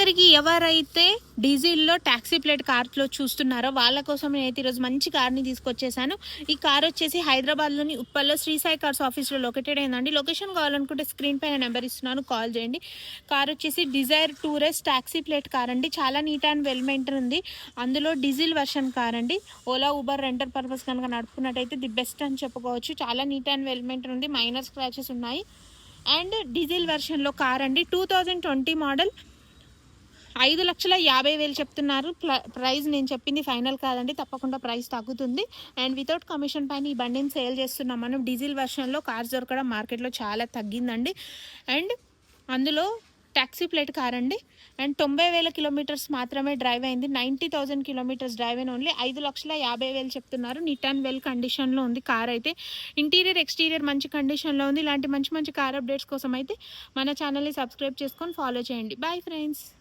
అందరికీ ఎవరైతే డీజిల్లో taxi plate కార్లో చూస్తున్నారో వాళ్ళ కోసం నేనైతే ఈరోజు మంచి కార్ని తీసుకొచ్చేసాను. ఈ కార్ వచ్చేసి హైదరాబాద్లోని ఉప్పల్లో శ్రీ సాయి కార్స్ ఆఫీస్లో లొకేటెడ్ అయిందండి. లొకేషన్ కావాలనుకుంటే స్క్రీన్ పైన నెంబర్ ఇస్తున్నాను కాల్ చేయండి. కార్ వచ్చేసి Dzire tourist taxi plate car అండి. చాలా నీట్ అండ్ వెల్ మెయింటైన్ ఉంది. అందులో డీజిల్ వర్షన్ కార్ అండి. ఓలా ఊబర్ రెంటర్ పర్పస్ కనుక నడుపుకున్నట్టయితే ది బెస్ట్ అని చెప్పుకోవచ్చు. చాలా నీట్ అండ్ వెల్ మెయింటైన్ ఉంది. మైనర్ స్క్రాచెస్ ఉన్నాయి. అండ్ డీజిల్ వెర్షన్లో కార్ అండి. టూ థౌజండ్ ట్వంటీ మోడల్ ఐదు లక్షల యాభై వేలు చెప్తున్నారు. ప్ల- ప్రైస్ నేను చెప్పింది ఫైనల్ కాదండి తప్పకుండా ప్రైస్ తగ్గుతుంది. అండ్ వితౌట్ కమిషన్ పైన ఈ బండిని సేల్ చేస్తున్నాం మనం. డీజిల్ వర్షన్లో కార్స్ దొరకడం మార్కెట్లో చాలా తగ్గిందండి. అండ్ అందులో ట్యాక్సీ ప్లేట్ కార్ అండి అండ్ తొంభై వేల కిలోమీటర్స్ మాత్రమే డ్రైవ్ అయింది. నైంటీ థౌసండ్ కిలోమీటర్స్ డ్రైవ్ అయిన ఓన్లీ ఐదు లక్షల యాభై వేలు చెప్తున్నారు. నీట్ అండ్ వెల్ కండిషన్లో ఉంది కార్ అయితే. ఇంటీరియర్ ఎక్స్టీరియర్ మంచి కండిషన్లో ఉంది. ఇలాంటి మంచి మంచి కార్ అప్డేట్స్ కోసం అయితే మన ఛానల్ని సబ్స్క్రైబ్ చేసుకొని ఫాలో చేయండి. Bye friends.